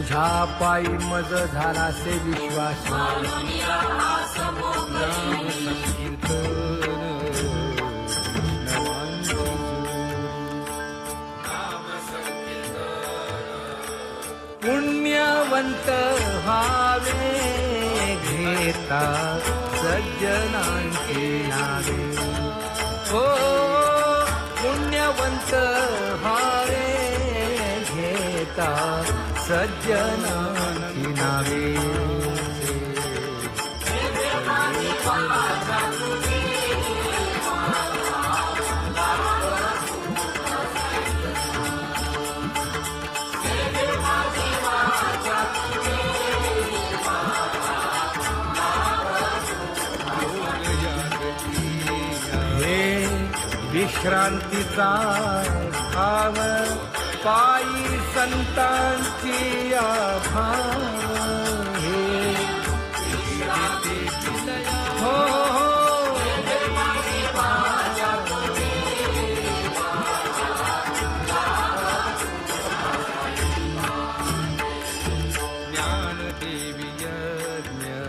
तुझ्या पायी मज झाला से विश्वास. पुण्यवंत व्हावे घेता सज्जनांचे नावे. हो पुण्यवंत व्हावे घेता सज्जनांची नावे विश्रांतीचा भाव पायी संतांची भाव हे हो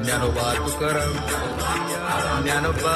ज्ञानोबा तुकाराम ज्ञानोबा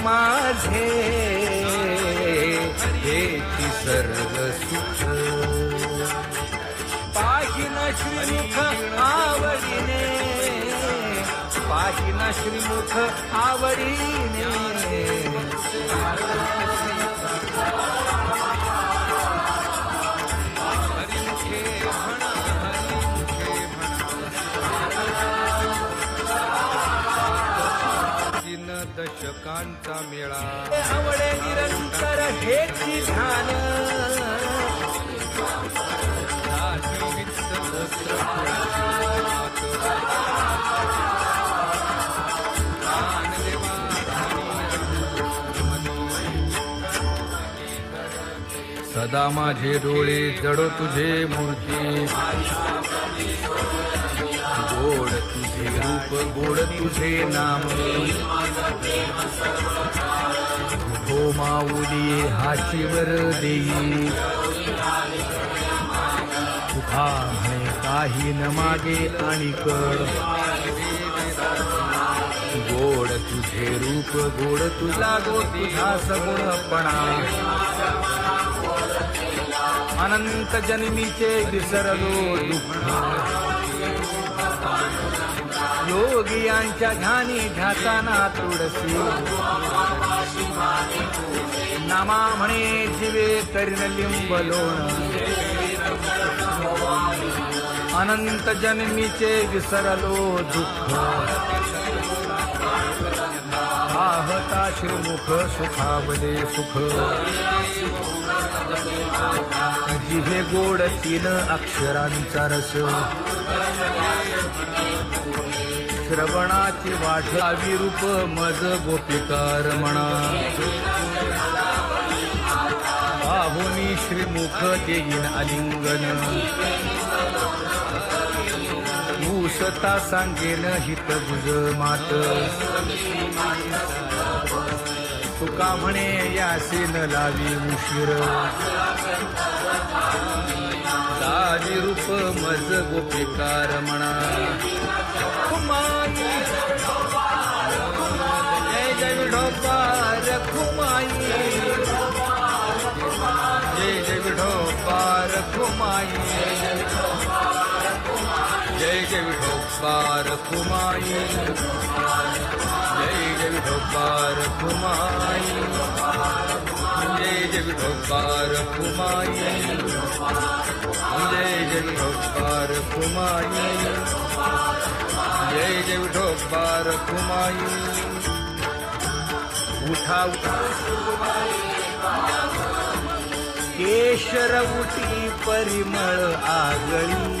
माझे. हेची सर्व सुख. पाहिन श्रीमुख आवडीने. पाहिन श्रीमुख आवडीने. दशकांचा मेळा. आवडे निरंतर हेची ध्यान. सदा माझे डोळे जडो तुझे मूर्ती रूप गोड तुझे नाम. हो माऊली हाचीवर देई तुझा म्हणे काही न मागे आणि कड. गोड तुझे रूप गोड तुझा गो तुझा सगुणपणा. अनंत जन्मीचे विसरलो दुःख. योगियांच्या ध्यानी ध्याताना तुळसी नामा म्हणे जिवे करीन लिंब लोण. अनंत जन्मीचे विसरलो दुःख. आहता श्रीमुख सुखावले सुख. जिहे गोड तीन अक्षरांचा रस. श्रवणाची वाट रूप मज गोपिकार म्हणा पाहुनी श्रीमुख देईन आलिंगन. ऊसता सांगेन हित गुज मात. तुका म्हणे यासे न लावी उशीर. रूप मज गोपिकार म्हणा खुमाई जय जय विठोबा रखुमाई। जय जय विठोबा रखुमाई। जय जय विठोबा रखुमाई। जय जय विठोबा रखुमाई। जय जय विठोबा रखुमाई। जय जय विठोबा रखुमाई। जय जय बार कुमाई। उठा उठा। केशर उठी परिमळ आगळी।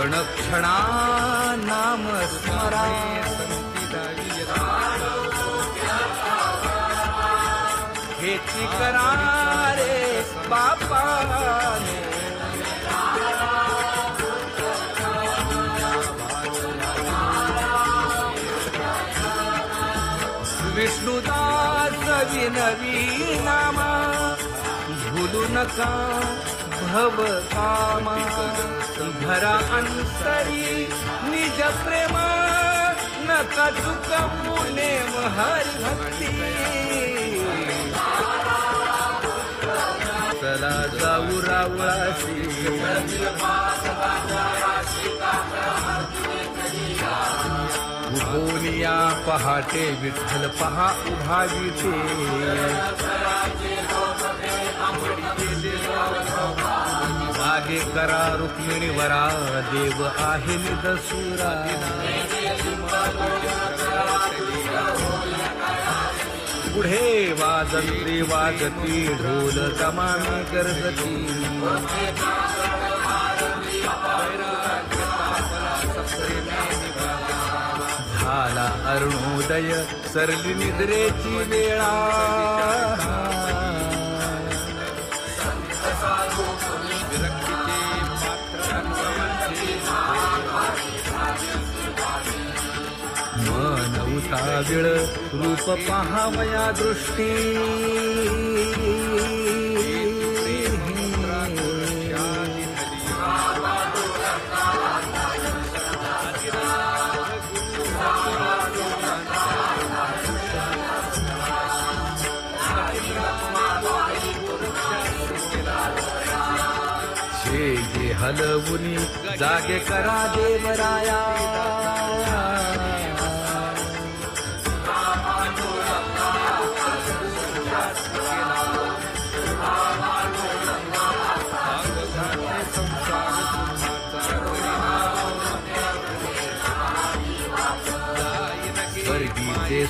क्षण क्षणा नाम स्मरा हेची करा रे बापाने. विष्णुदास विनवी नामा. भूलू नका. भव कामा भरा अंतरी निज प्रेमा नका चुकवू नेम हरी भक्ती चला जाऊ रावळाशी। उभोनिया पहाटे विठ्ठल पहा उभा विटे मागे करा रुक्मिणी वरा देव आहे निदसुरा पुढे वाजंत्री वाजती ढोल कमानी करजती. झाला अरुणोदय सरली निद्रेची वेळा. नवीळ रूप पहावया दृष्टी. जे हलवुनी जागे करा देवराया.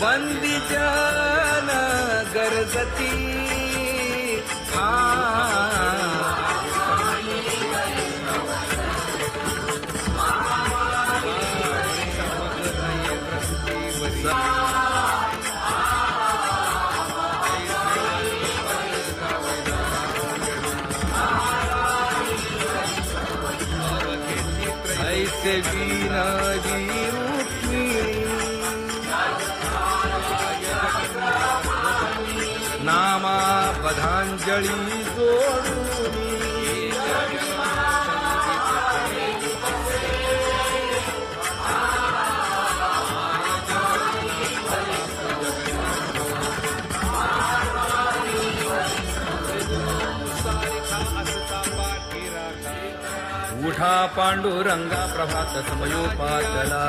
बंदी जन गरजती। हा। ऐसे भी जळी जोडून. उठा पांडुरंगा प्रभात समयोपातला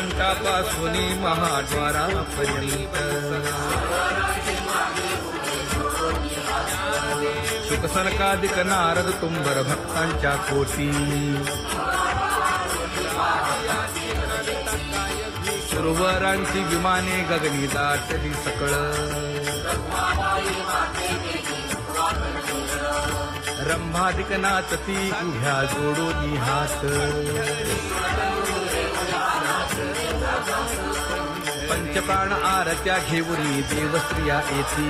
वाळवंटापासून महाद्वारापर्यंत. सुखसनकादिक नारद तुंबर भक्तांच्या कोटी. सुरवरांची विमाने गगनी दाटली सकळ. रंभाधिक नाचती उभ्या जोडोनी हात. पंचप्राण आरत्या घेऊन देवस्त्रिया येती.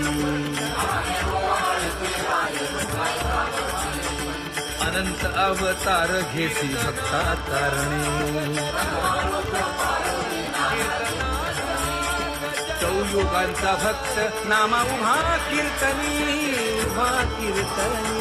अनंत अवतार घेसी भक्ता तारणे चौयोगांचा भक्त नामा उभा कीर्तनी उभा कीर्तनी.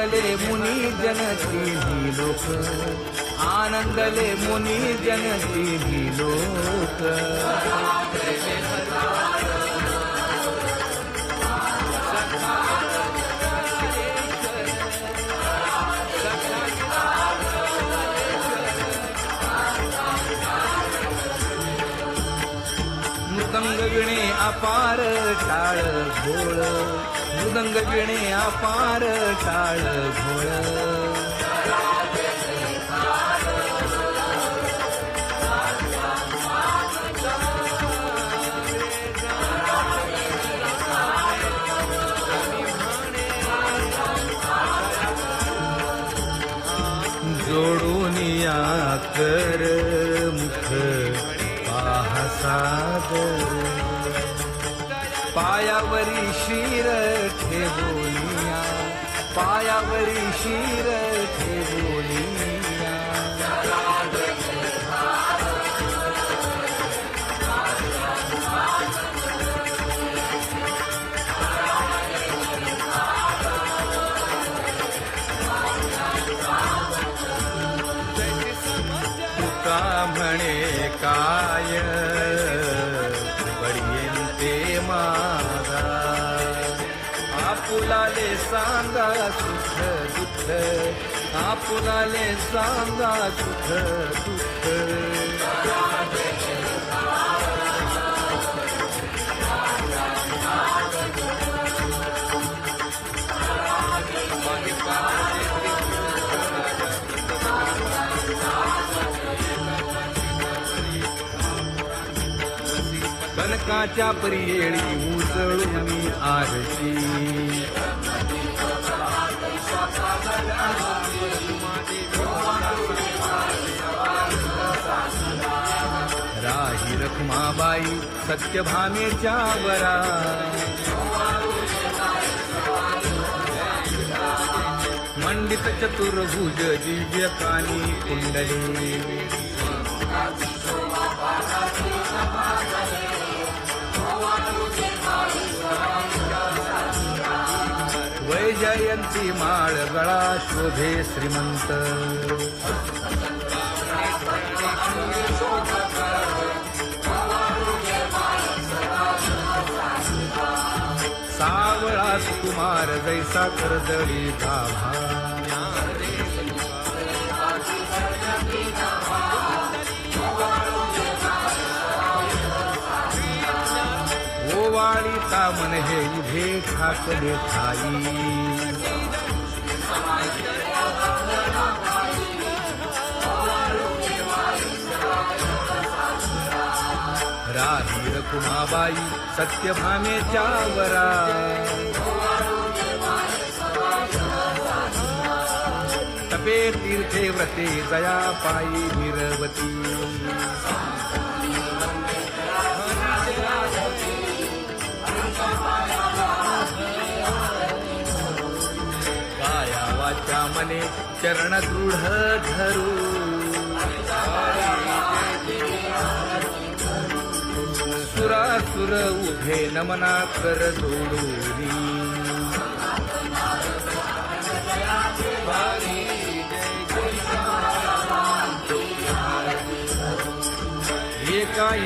आनंदले मुनी जनती ही लोक. आनंदले मुनी जनती ही लोक. मृतंग विणे अपार टाळ घोळ. मृदंग विणे अपार टाळ घोळ. जोडून या कर मुख पाहसागर पायावरी शिर ठेवोनिया पायावरी शिर ठेवोनिया आपणाले सांगा सुख दुःख. कनकाच्या परियेळी उसळून आरती. रखमाबाई सत्यभामेच्या वरा. मंडित चतुर्भुज दिव्य कानी कुंडली. वैजयंती माळ गळा शोभे श्रीमंत. सुकुमार जैसा करदळी गाभा ओवा पाळीता मन हे उभे ठाकले ठाई राही रकुमाबाई सत्यभामेच्या वरा जपे तीर्थे व्रते जया पायी निरवती काया वाचा मने चरण दृढ धरू। सुरासुर उभे नमना कर जोडूरी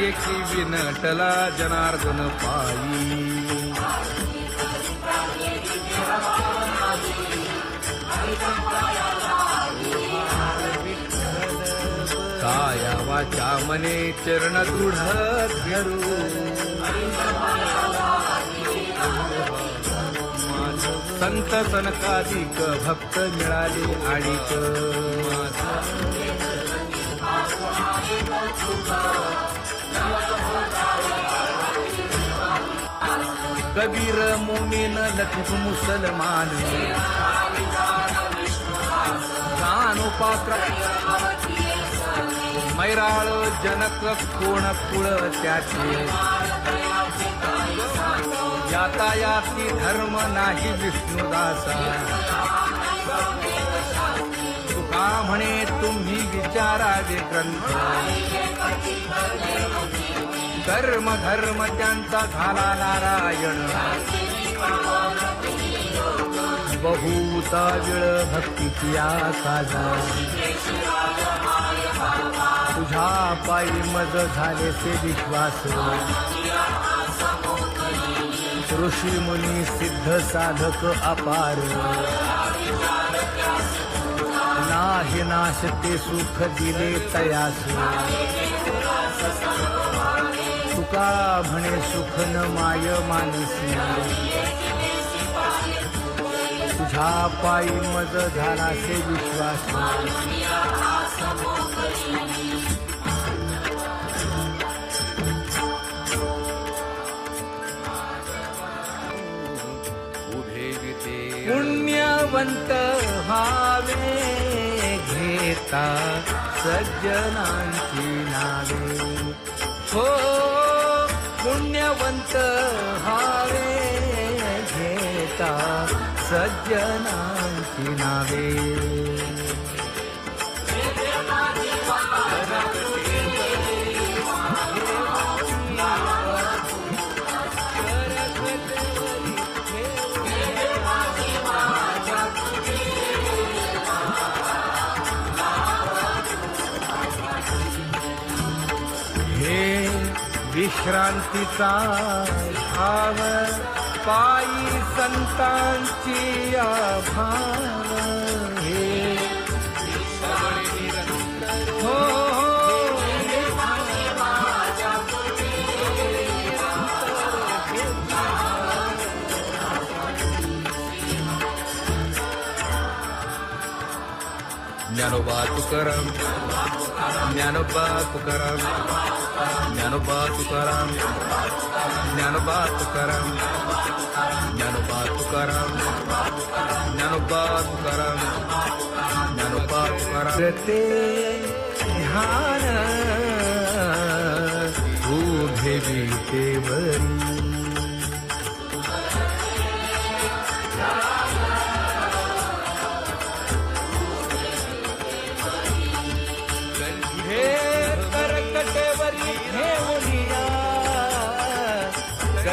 एकी विनटला जनार्दन पायी। काया वाचा मने चरण दृढ धरू संत सनकाधिक भक्त मिळाले आणिक। कबीर मोमीन लतीफ मुसलमान। गानोपात्र मैराळ जनक कोण कुळ त्याचे? यातायाती धर्म नाही विष्णुदासा। तुका म्हणे तुम्ही विचारावे ग्रंथ। कर्म धर्म त्यांचा झाला नारायण. बहुता वेळ भक्तीची साधा तुझ्या पायी मज झाले ते विश्वास. ऋषी मुनी सिद्ध साधक अपार. नाही नाश ते सुख दिले तयास. तुका म्हणे सुख न माय मानसी तुझ्या पायी मज झाला से विश्वास पुण्यवंत व्हावे घेता सज्जनांची नावे. हो पुण्यवंत व्हावे घेता सज्जनांची नावे क्रांतीचा भाव पायी संतांची भाव हे हो, हो. ज्ञानोबा तुकाराम. ज्ञानोबा तुकाराम ज्ञानोबा तुकाराम ज्ञानोबा तुकाराम ज्ञानोबा तुकाराम ज्ञानोबा तुकाराम ज्ञानोबा तुकाराम ते ध्यान उभे देवरी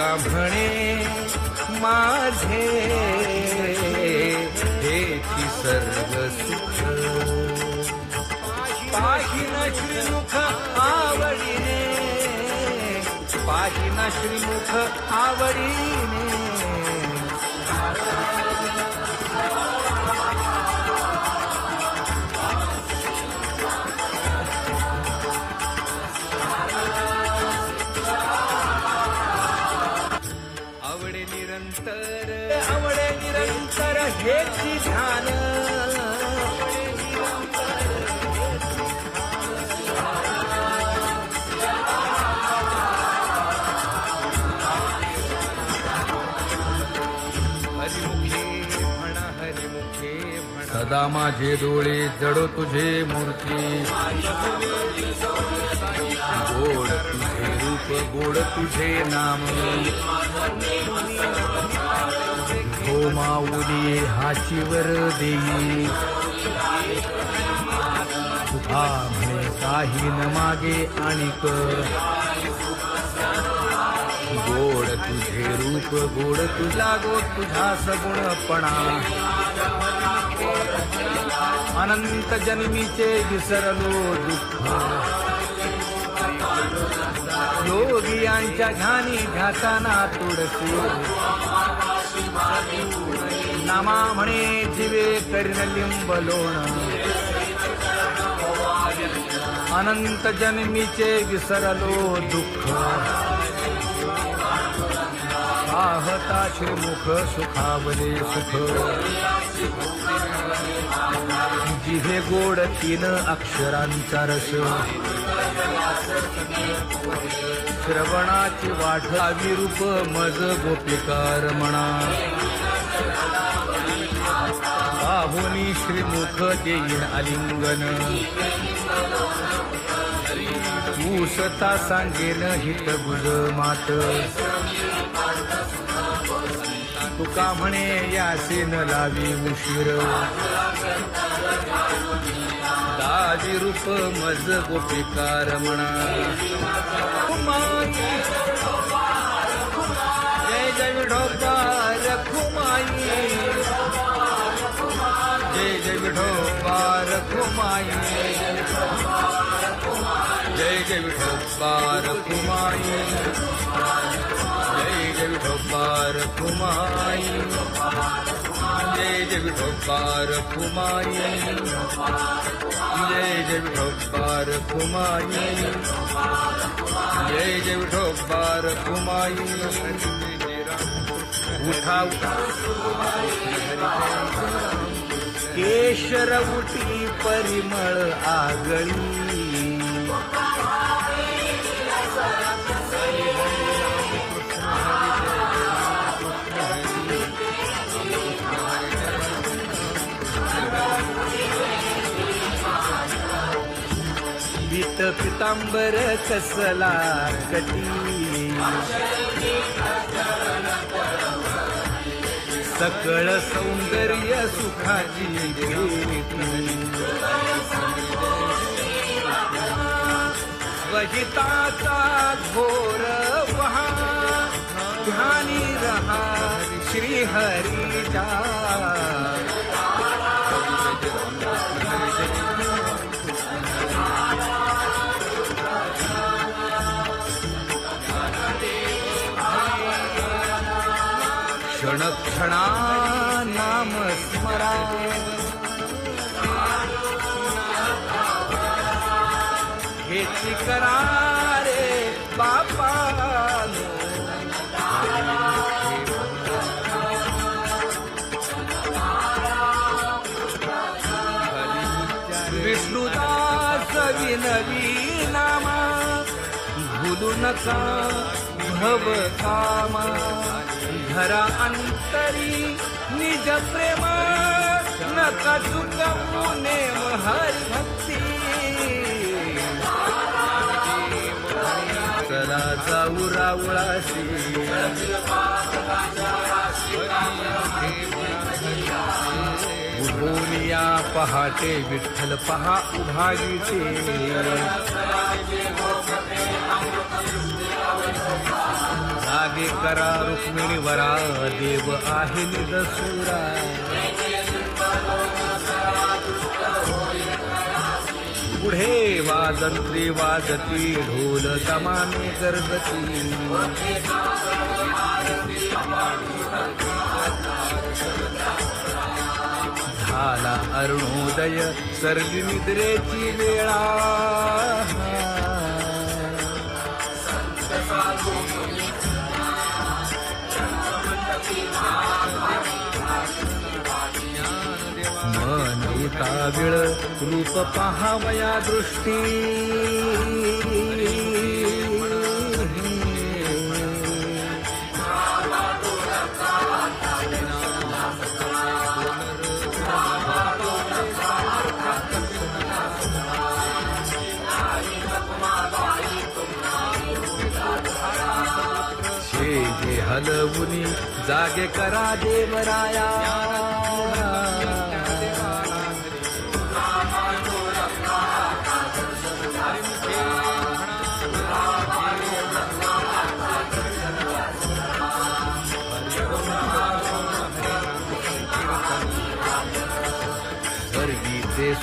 तुका म्हणे माझे? हेची सर्व सुख. पाहिन श्रीमुख आवडीने. पाहिन श्रीमुख आवडीने. हेची ध्यान सदा माझे डोळे जडो तुझे मूर्ती. गोड तुझे रूप गोड तुझे नाम. माऊली हाशीवर देई. सुधा म्हणे काही न मागे आणिक गोड तुझे रूप गोड तुझा गो तुझा सगुणपणा. अनंत जन्मीचे विसरलो दुःख. योगियांच्या घाणी घाताना तुडसी. नामा म्हणे जीवे करीन लिंब लोण अनंत जन्मीचे विसरलो दुःख. पाहता श्रीमुख सुखावले सुख. जिहे गोड तीन अक्षरांचा रस. श्रवणाची वाट रूप मज गोपिकार म्हणा बाहुनी श्रीमुख देईन आलिंगन. ऊसता सांगेन हित गुज मात. तुका म्हणे यासे न लावी उशीर. आदि रूप मज गोपिकार म्हणा. जय जय विठोबार कुमाई जय जय विठोबार कुमाई जय जय विठोबार कुमाई जय जय विठोबार कुमाई जय जय विठोबार कुमाई जय जय विठोबार कुमाई जय जय विठोबार कुमाई उठा केशर परिमळ आगळी. पीत पितांबर कसला कटी. सकळ सौंदर्य सुखाची भेटी. वहिताचा घोर वहा ध्यानी रहा श्री हरीचा क्षणा नाम स्मरा. हेची करा रे बापा विष्णुदास विनवी नामा. नका भव कामा. धरा अंतरी निज प्रेम नका चुकवू नेम हरी भक्ती. चला जाऊ रावळाशी. उभोनिया पहाटे विठ्ठल पहा उभागीचे जागे करा रुक्मिणी वरा देव आहे निदसुरा. पुढे वाजंत्री वाजती ढोल दमाने गर्जती झाला अरुणोदय सर्गी निद्रेची वेळा. काविळ रूप पहावया दृष्टी. हलवुनी जागे करा देवराया.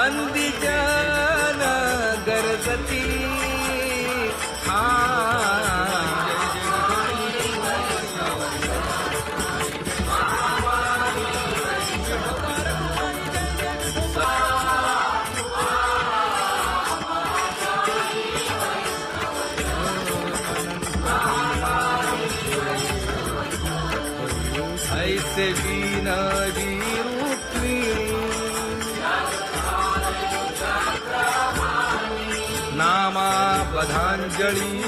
ಬಂದಿದ್ದ बधांजळी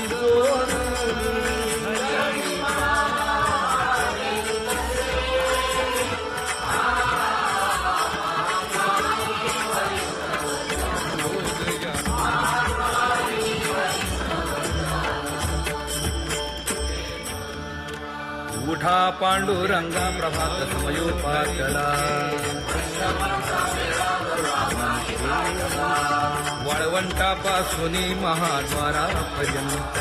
उठा पांडुरंगा प्रभात समयोपातला वाळवंटापासून महाद्वारापर्यंत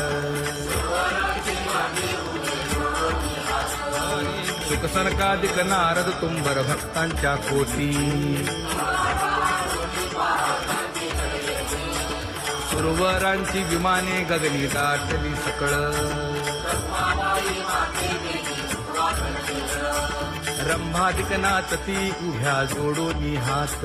सुखसनकादिक नारद तुंबर भक्तांच्या कोटी. सुरवरांची विमाने गगनी दाटली सकळ. रंभादिक नाचती उभ्या जोडून हात.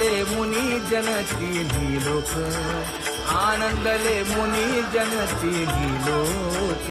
आनंदले मुनी जन तिन्ही लोक. आनंदले मुनी जन तिन्ही लोक.